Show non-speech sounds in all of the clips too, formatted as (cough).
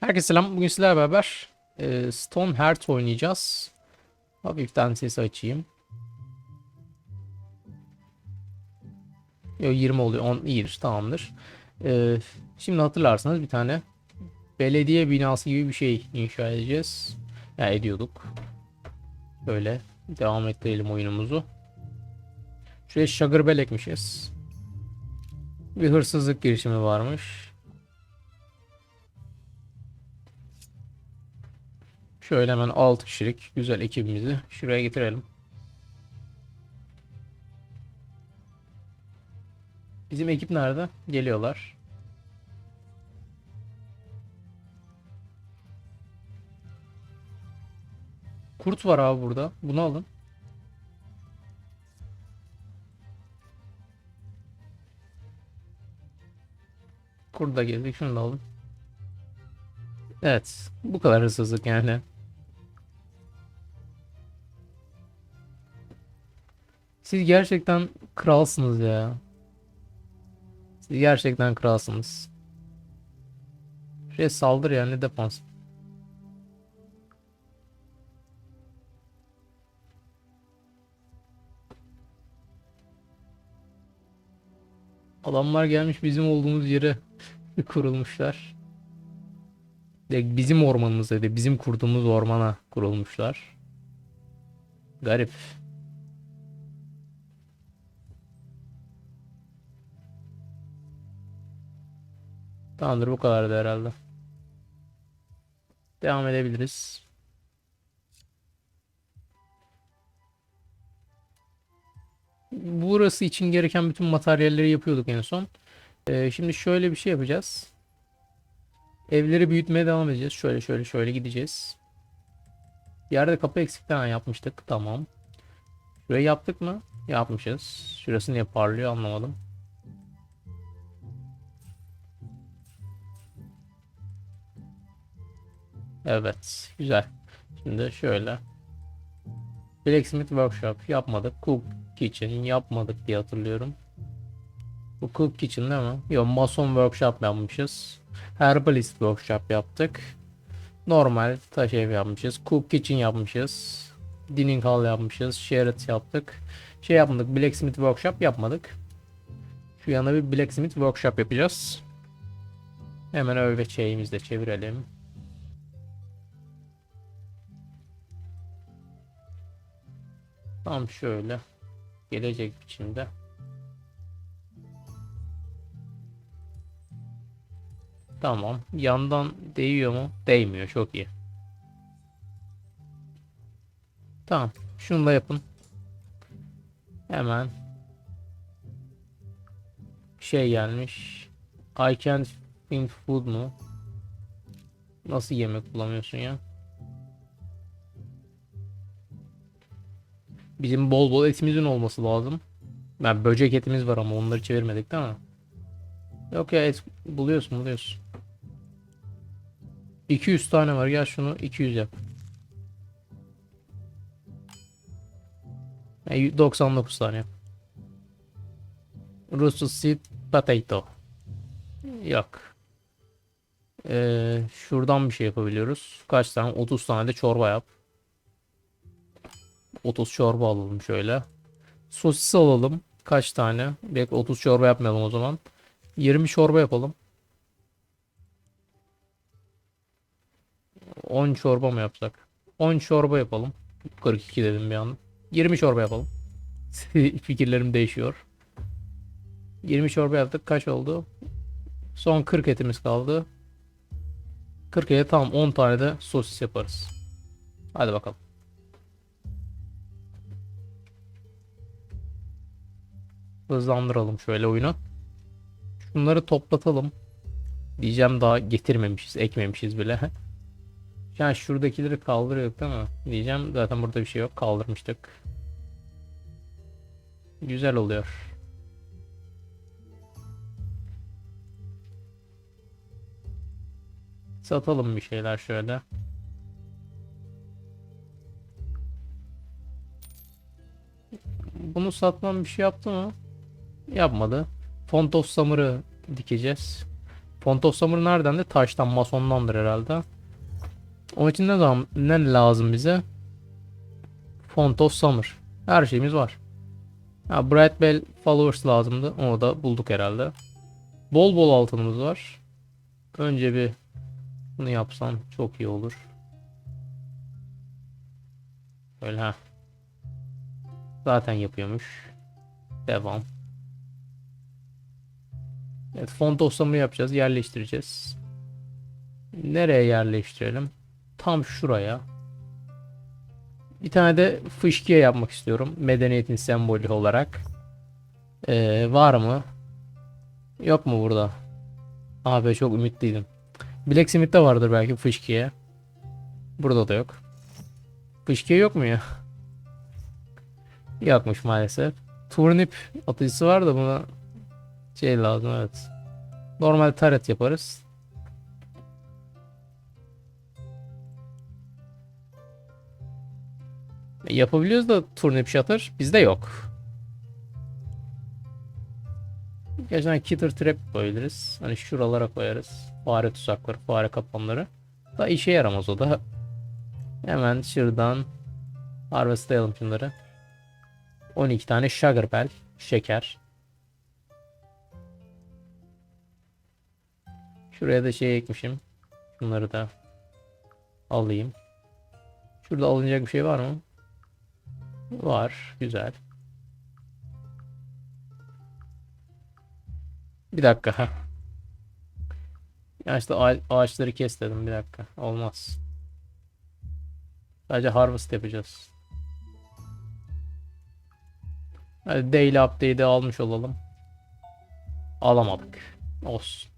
Herkese selam. Bugün sizlerle beraber e, Stone Heart oynayacağız. Hafiften sesi açayım. Yo 20 oluyor. 10 iyidir. Tamamdır. E, şimdi hatırlarsanız bir tane belediye binası gibi bir şey inşa edeceğiz. Ya ediyorduk. Böyle devam ettirelim oyunumuzu. Şuraya Sugar Bell ekmişiz. Bir hırsızlık girişimi varmış. Şöyle hemen 6 kişilik güzel ekibimizi şuraya getirelim. Bizim ekip nerede? Geliyorlar. Kurt var abi burada. Bunu alın. Kurt da geldik. Şunu da alın. Evet. Bu kadar hırsızlık yani. Siz gerçekten kralsınız ya. Siz gerçekten kralsınız. Şuraya saldır ya ne defans. Adamlar gelmiş bizim olduğumuz yere (laughs) kurulmuşlar. Bizim ormanımızda değil, bizim kurduğumuz ormana kurulmuşlar. Garip. Tamamdır bu kadardı herhalde. Devam edebiliriz. Burası için gereken bütün materyalleri yapıyorduk en son. Ee, şimdi şöyle bir şey yapacağız. Evleri büyütmeye devam edeceğiz. Şöyle şöyle şöyle gideceğiz. Yerde kapı eksikten yapmıştık. Tamam. Şurayı yaptık mı? Yapmışız. Şurası niye parlıyor anlamadım. Evet. Güzel. Şimdi şöyle. Blacksmith Workshop yapmadık. Cook Kitchen yapmadık diye hatırlıyorum. Bu Cook Kitchen değil mi? Yok Mason Workshop yapmışız. Herbalist Workshop yaptık. Normal taş ev yapmışız. Cook Kitchen yapmışız. Dining Hall yapmışız. Shared yaptık. Şey yapmadık. Blacksmith Workshop yapmadık. Şu yana bir Blacksmith Workshop yapacağız. Hemen öyle şeyimizi de çevirelim. Tam şöyle. Gelecek biçimde. Tamam. Yandan değiyor mu? Değmiyor. Çok iyi. Tamam. Şunu da yapın. Hemen. Şey gelmiş. I can't find food mu? Nasıl yemek bulamıyorsun ya? Bizim bol bol etimizin olması lazım. Ben böcek etimiz var ama onları çevirmedik değil mi? Yok ya et buluyorsun buluyorsun. 200 tane var. Gel şunu 200 yap. Yani 99 tane yap. Roasted seed potato. Yok. Ee, şuradan bir şey yapabiliyoruz. Kaç tane? 30 tane de çorba yap. 30 çorba alalım şöyle. Sosis alalım. Kaç tane? Belki 30 çorba yapmayalım o zaman. 20 çorba yapalım. 10 çorba mı yapsak? 10 çorba yapalım. 42 dedim bir an. 20 çorba yapalım. (laughs) Fikirlerim değişiyor. 20 çorba yaptık. Kaç oldu? Son 40 etimiz kaldı. 40 ete tamam 10 tane de sosis yaparız. Hadi bakalım. Hızlandıralım şöyle oyunu. Şunları toplatalım. Diyeceğim daha getirmemişiz, ekmemişiz bile. (laughs) Yani şuradakileri kaldırıyorduk değil mi? Diyeceğim zaten burada bir şey yok. Kaldırmıştık. Güzel oluyor. Satalım bir şeyler şöyle. Bunu satmam bir şey yaptı mı? Yapmadı. Font of Summer'ı dikeceğiz. Font of Summer nereden de taştan masondandır herhalde. Onun için ne zaman ne lazım bize? Font of Summer. Her şeyimiz var. Ha, Bright Bell Followers lazımdı. Onu da bulduk herhalde. Bol bol altınımız var. Önce bir bunu yapsan çok iyi olur. Öyle ha. Zaten yapıyormuş. Devam. Evet, font osamı yapacağız, yerleştireceğiz. Nereye yerleştirelim? Tam şuraya. Bir tane de fışkiye yapmak istiyorum. Medeniyetin sembolü olarak. Ee, var mı? Yok mu burada? Abi çok ümitliydim. Blacksmith'te vardır belki fışkiye. Burada da yok. Fışkiye yok mu ya? (laughs) Yokmuş maalesef. Turnip atıcısı var da buna şey lazım evet. Normal taret yaparız. E, Yapabiliyoruz da turnip shutter bizde yok. Gerçekten kitter trap koyabiliriz. Hani şuralara koyarız. Fare tuzakları, fare kapanları. Da işe yaramaz o da. Hemen şuradan harvestlayalım şunları. 12 tane sugar bell, şeker. Şuraya da şey ekmişim. Şunları da alayım. Şurada alınacak bir şey var mı? Var. Güzel. Bir dakika. Ya işte ağa- ağaçları kes dedim. Bir dakika. Olmaz. Sadece harvest yapacağız. Hadi daily update'i almış olalım. Alamadık. Olsun.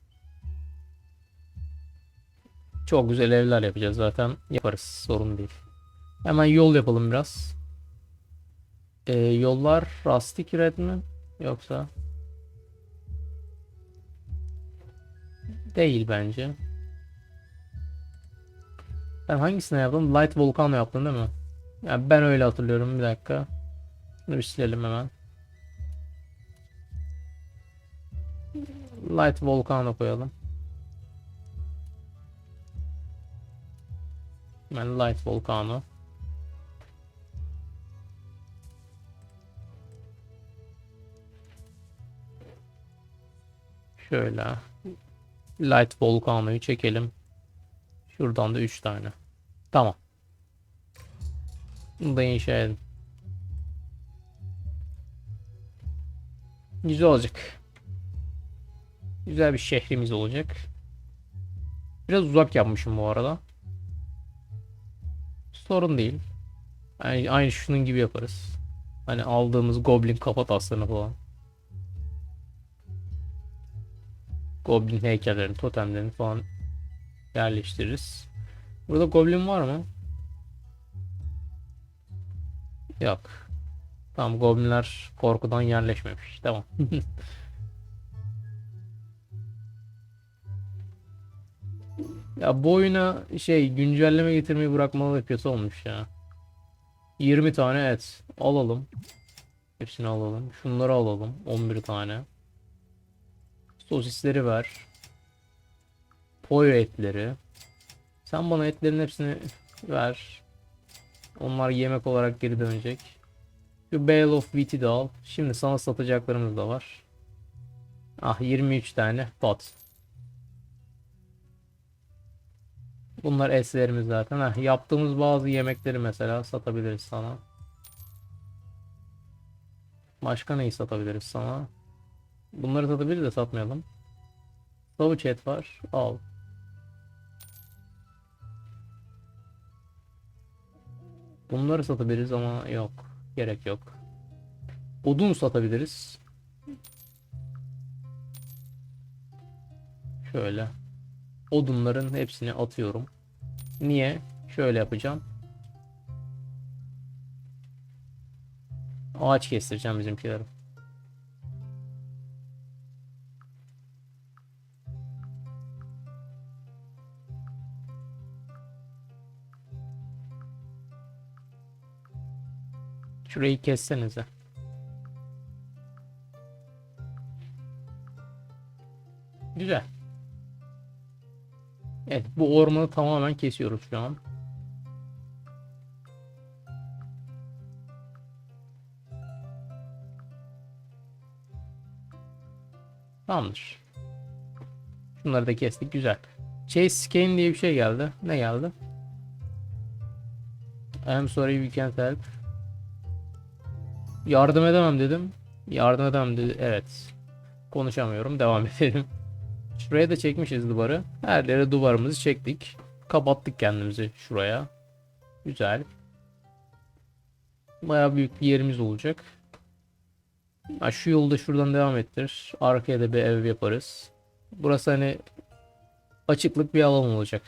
Çok güzel evler yapacağız zaten. Yaparız. Sorun değil. Hemen yol yapalım biraz. Ee, yollar rustic red mi? Yoksa? Değil bence. Ben hangisine yaptım? Light Volcano yaptım değil mi? Yani ben öyle hatırlıyorum. Bir dakika. Bunu bir silelim hemen. Light Volcano koyalım. Hemen Light Volcano. Şöyle. Light Volcano'yu çekelim. Şuradan da 3 tane. Tamam. Bunu da inşa edin. Güzel olacak. Güzel bir şehrimiz olacak. Biraz uzak yapmışım bu arada. Sorun değil. Yani aynı şunun gibi yaparız. Hani aldığımız goblin kafa taslarını falan. Goblin heykellerini, totemlerini falan yerleştiririz. Burada goblin var mı? Yok. Tamam goblinler korkudan yerleşmemiş. Tamam. (laughs) ya bu oyuna şey güncelleme getirmeyi bırakmalı kötü olmuş ya. 20 tane et. Alalım. Hepsini alalım. Şunları alalım. 11 tane. Sosisleri ver. Poyo etleri. Sen bana etlerin hepsini ver. Onlar yemek olarak geri dönecek. Şu Bale of Wheat'i de al. Şimdi sana satacaklarımız da var. Ah 23 tane pot. Bunlar eslerimiz zaten. Heh, yaptığımız bazı yemekleri mesela satabiliriz sana. Başka neyi satabiliriz sana? Bunları satabiliriz de satmayalım. Savuç et var. Al. Bunları satabiliriz ama yok. Gerek yok. Odun satabiliriz. Şöyle. Odunların hepsini atıyorum. Niye? Şöyle yapacağım. Ağaç kestireceğim bizimkileri. Şurayı kessenize. Güzel. Evet bu ormanı tamamen kesiyoruz şu an. Tamamdır. Şunları da kestik güzel. Chase scan diye bir şey geldi. Ne geldi? I'm sorry we can't help. Yardım edemem dedim. Yardım edemem dedi. Evet. Konuşamıyorum. Devam (laughs) edelim. Şuraya da çekmişiz duvarı. Her yere duvarımızı çektik. Kapattık kendimizi şuraya. Güzel. Bayağı büyük bir yerimiz olacak. Ha, şu yolda şuradan devam ettir. Arkaya da bir ev yaparız. Burası hani açıklık bir alan olacak.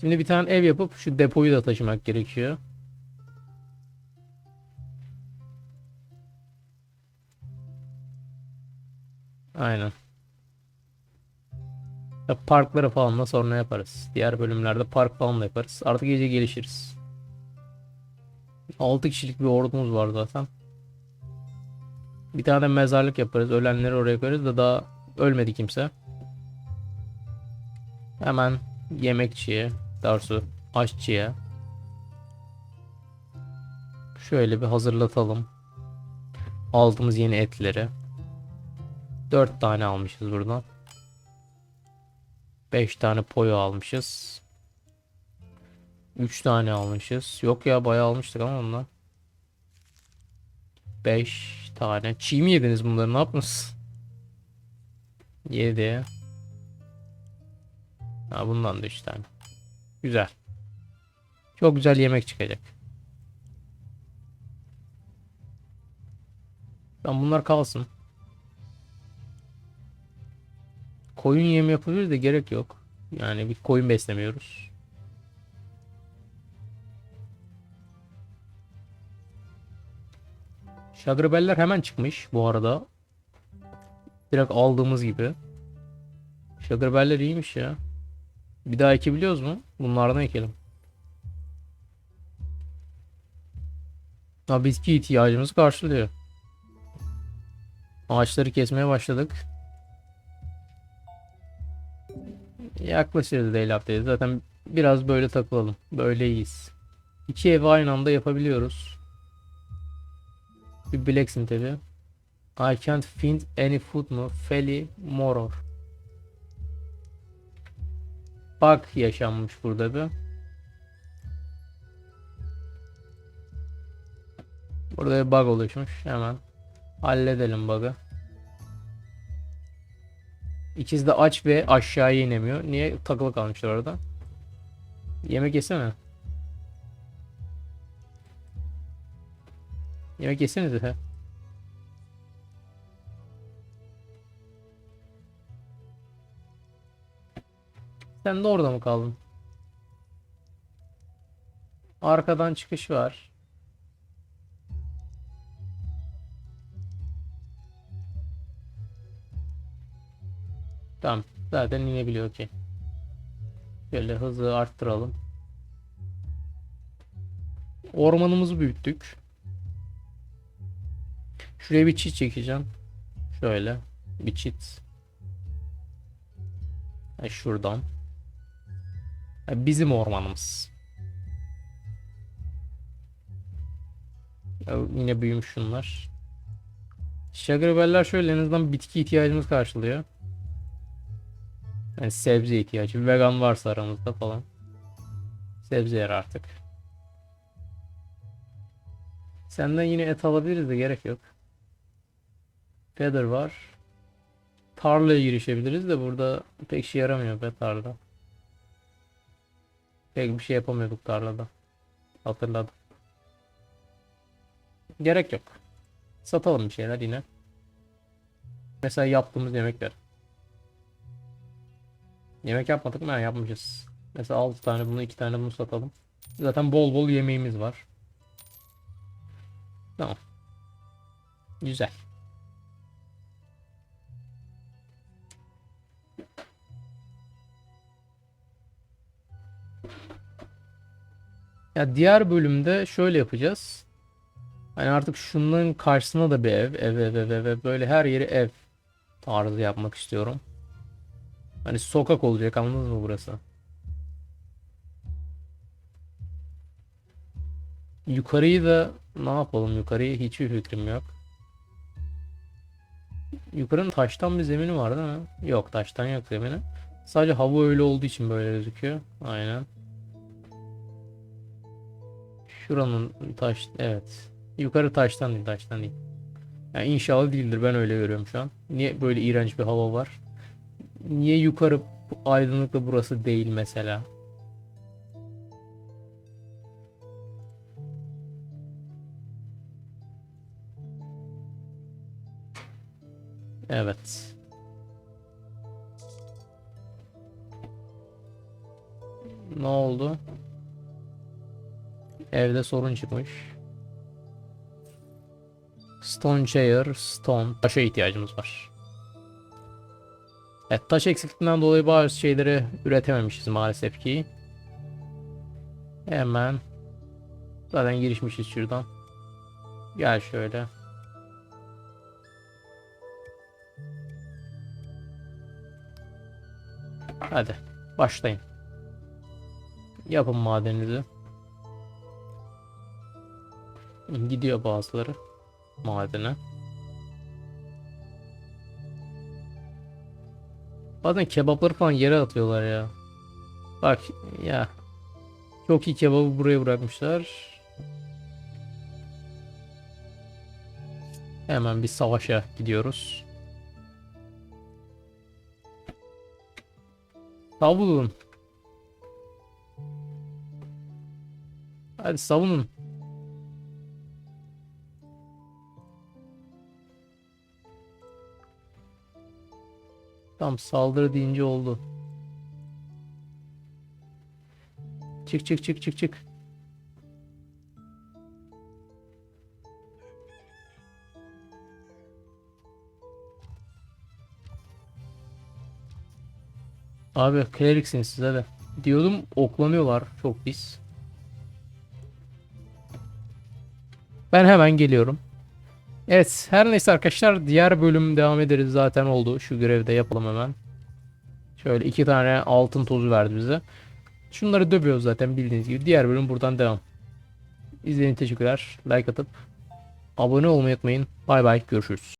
Şimdi bir tane ev yapıp şu depoyu da taşımak gerekiyor. Aynen. Ya Parkları falan da sonra yaparız. Diğer bölümlerde park falan da yaparız. Artık iyice gelişiriz. 6 kişilik bir ordumuz var zaten. Bir tane mezarlık yaparız. Ölenleri oraya koyarız da daha ölmedi kimse. Hemen yemekçiye, Darsu aşçıya şöyle bir hazırlatalım. Aldığımız yeni etleri. 4 tane almışız buradan. 5 tane poyo almışız. 3 tane almışız. Yok ya bayağı almıştık ama ondan. 5 tane. Çiğ mi yediniz bunları? Ne yaptınız? 7. Ha bundan da 3 tane. Güzel. Çok güzel yemek çıkacak. Ben bunlar kalsın. Koyun yemi yapabiliriz de gerek yok. Yani bir koyun beslemiyoruz. Şagrebeller hemen çıkmış bu arada. Direkt aldığımız gibi. Şagrebeller iyiymiş ya. Bir daha ekebiliyoruz mu? Bunlardan ekelim. Ha bitki ihtiyacımızı karşılıyor. Ağaçları kesmeye başladık. Yaklaşırız değil haftaya. Zaten biraz böyle takılalım. Böyle iyiyiz. İki evi aynı anda yapabiliyoruz. Bir blacksmith evi. I can't find any food mu? Feli moror. Bug yaşanmış burada bir. Burada bir bug oluşmuş. Hemen halledelim bug'ı. İkiz de aç ve aşağıya inemiyor. Niye takılı kalmışlar orada? Yemek yesene. Yemek yesene de. Sen de orada mı kaldın? Arkadan çıkış var. Tamam. Zaten inebiliyor ki. Şöyle hızı arttıralım. Ormanımızı büyüttük. Şuraya bir çit çekeceğim. Şöyle. Bir çit. Şuradan. Bizim ormanımız. Yine büyümüş şunlar. Şagrebeller şöyle en azından bitki ihtiyacımız karşılıyor. Yani sebze ihtiyacı. Vegan varsa aramızda falan. Sebze yer artık. Senden yine et alabiliriz de gerek yok. Feather var. Tarlaya girişebiliriz de burada pek şey yaramıyor be tarla. Pek bir şey yapamıyorduk tarlada. Hatırladım. Gerek yok. Satalım bir şeyler yine. Mesela yaptığımız yemekler. Yemek yapmadık mı? Ha, yapmışız. Mesela 6 tane bunu 2 tane bunu satalım. Zaten bol bol yemeğimiz var. Tamam. Güzel. Ya diğer bölümde şöyle yapacağız. Hani artık şunların karşısına da bir ev, ev, ev, ev, ev, ev. böyle her yeri ev tarzı yapmak istiyorum. Hani sokak olacak anladınız mı burası? Yukarıyı da ne yapalım yukarıya hiçbir fikrim yok. Yukarının taştan bir zemini var değil mi? Yok taştan yok zemini. Sadece hava öyle olduğu için böyle gözüküyor. Aynen. Şuranın taş evet. Yukarı taştan değil taştan değil. Yani inşallah değildir ben öyle görüyorum şu an. Niye böyle iğrenç bir hava var? Niye yukarı aydınlıkta burası değil mesela? Evet. Ne oldu? Evde sorun çıkmış. Stone chair, stone. Taşa ihtiyacımız var. Evet, taş eksikliğinden dolayı bazı şeyleri üretememişiz maalesef ki. Hemen. Zaten girişmişiz şuradan. Gel şöyle. Hadi başlayın. Yapın madeninizi. Gidiyor bazıları madene. Bazen kebapları falan yere atıyorlar ya. Bak ya. Çok iyi kebabı buraya bırakmışlar. Hemen bir savaşa gidiyoruz. Savunun. Hadi savunun. Tam saldırı deyince oldu. Çık çık çık çık çık. Abi kleriksiniz siz hadi. Diyordum oklanıyorlar çok pis. Ben hemen geliyorum. Evet her neyse arkadaşlar diğer bölüm devam ederiz zaten oldu. Şu görevde yapalım hemen. Şöyle iki tane altın tozu verdi bize. Şunları dövüyoruz zaten bildiğiniz gibi. Diğer bölüm buradan devam. İzlediğiniz teşekkürler. Like atıp abone olmayı unutmayın. Bay bay görüşürüz.